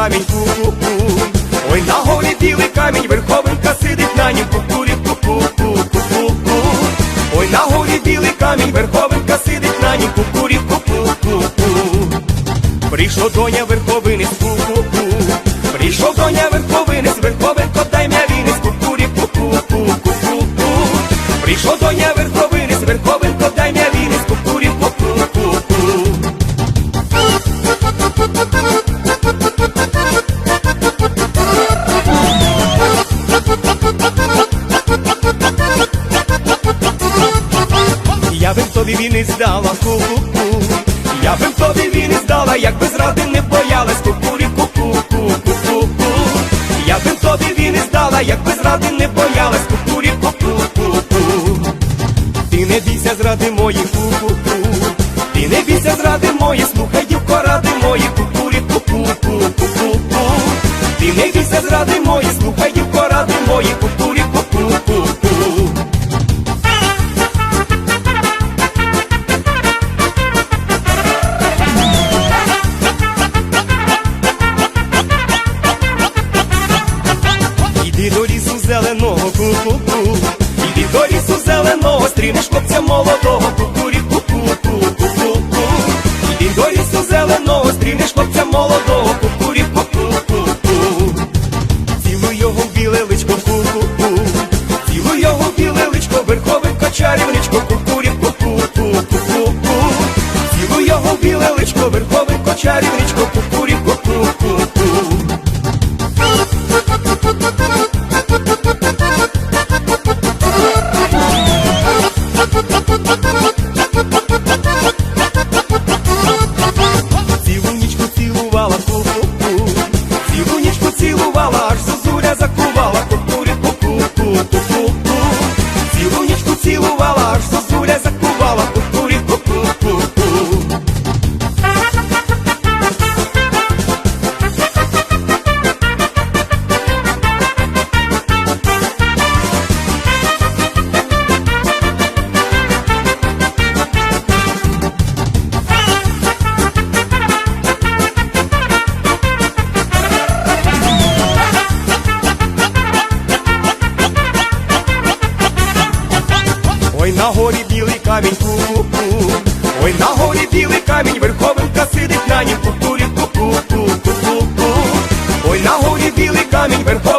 камінь ку-ку-ку. Ой, на горі білий камінь, верховинка сидить на нім кукурі ку-ку-ку-ку-ку. Ой, на горі білий камінь, верховинка сидить на нім кукурі ку-ку-ку-ку. Прийшов доня верховини ку-ку-ку. Прийшов доня верховини тобі війни здала ку-ку-ку. Я би тобі війни здала, якби зради не боялась. Кукурі ку-ку-ку-ку-ку Я би тобі війни здала, якби зради не боялась. Кукурі ку-ку-ку-ку Ти не бійся зради мої ку-ку-ку. Ти не бійся зради мої, слухай дівко ради мої кукурі ку-ку-ку-ку-ку Ти не бійся зради мої, слухай дівко ради мої кукурі зеленого, стрінеш хлопця молодого кукурі ку-ку-ку-ку-ку Іди до лісу зеленого, стрінеш хлопця молодого кукурі ку-ку-ку-ку його в біле личко ку-ку-ку його біле личко, верховенько чарівничко кукурі ку-ку-ку-ку-ку його в біле личко, верховенько чарівничко кукурі на горі білий камінь ку-ку-ку Ой, на горі білий камінь, верховинка сидить на нім кукурі ку-ку-ку-ку-ку Ой, на горі білий камінь, верховинка